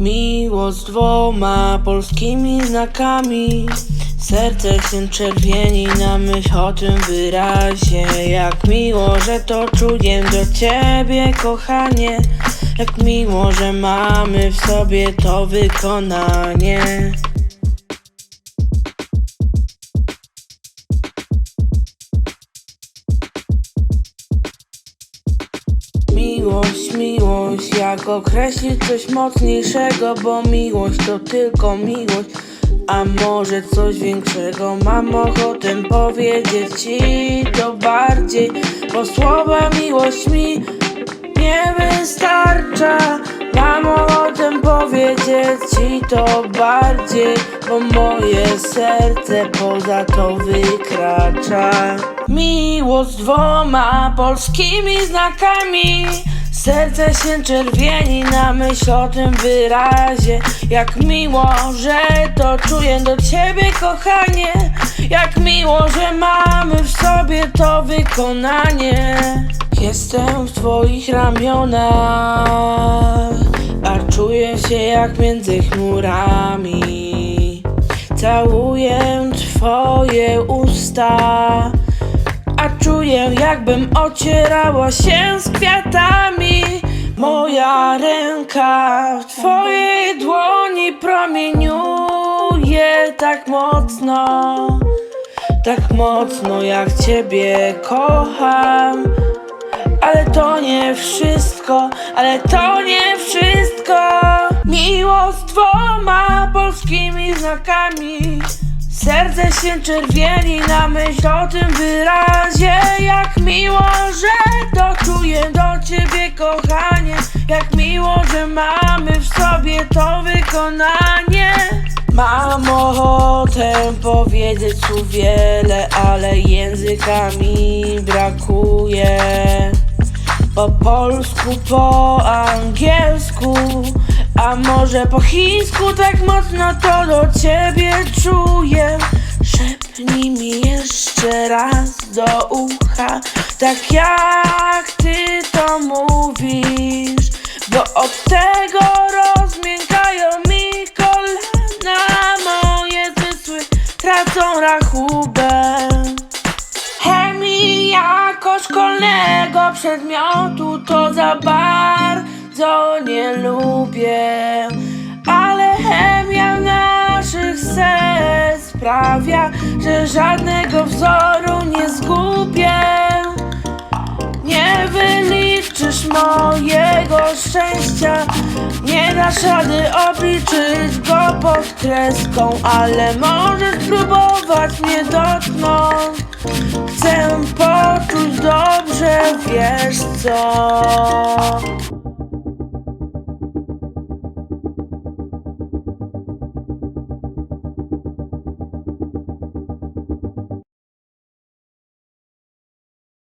Miłość z dwoma polskimi znakami. Serce się czerwieni na myśl o tym wyrazie. Jak miło, że to czuję do ciebie kochanie. Jak miło, że mamy w sobie to wykonanie Miłość, miłość, jak określić coś mocniejszego, bo miłość to tylko miłość, a może coś większego. Mam ochotę powiedzieć ci to bardziej, bo słowa miłość mi nie wystarcza. Mam ochotę powiedzieć ci to bardziej, bo moje serce poza to wykracza. Miłość dwoma polskimi znakami. Serce się czerwieni na myśl o tym wyrazie. Jak miło, że to czuję do ciebie, kochanie. Jak miło, że mamy w sobie to wykonanie. Jestem w twoich ramionach, a czuję się jak między chmurami. Całuję twoje usta, a czuję jakbym ocierała się z kwiatami. Moja ręka w twojej dłoni promieniuje tak mocno, tak mocno jak ciebie kocham. Ale to nie wszystko, ale to nie wszystko. Miłość z dwoma polskimi znakami. Serce się czerwieni na myśl o tym wyrazie. Jak miło, że to czuję do ciebie, kochanie. Jak miło, że mamy w sobie to wykonanie. Mam ochotę powiedzieć tu wiele, ale języka mi brakuje. Po polsku, po angielsku, a może po chińsku tak mocno to do ciebie czuję. Szepnij mi jeszcze raz do ucha, tak jak ty to mówisz, bo od tego rozmiękają mi kolana, moje zmysły tracą rachubę. Chemii jako szkolnego przedmiotu to za bardzo nie lubię, ale chemia naszych serc sprawia, że żadnego wzoru nie zgubię. Nie wyliczysz mojego szczęścia, nie dasz rady obliczyć go pod kreską, ale możesz spróbować mnie dotknąć. Chcę poczuć dobrze, wiesz co?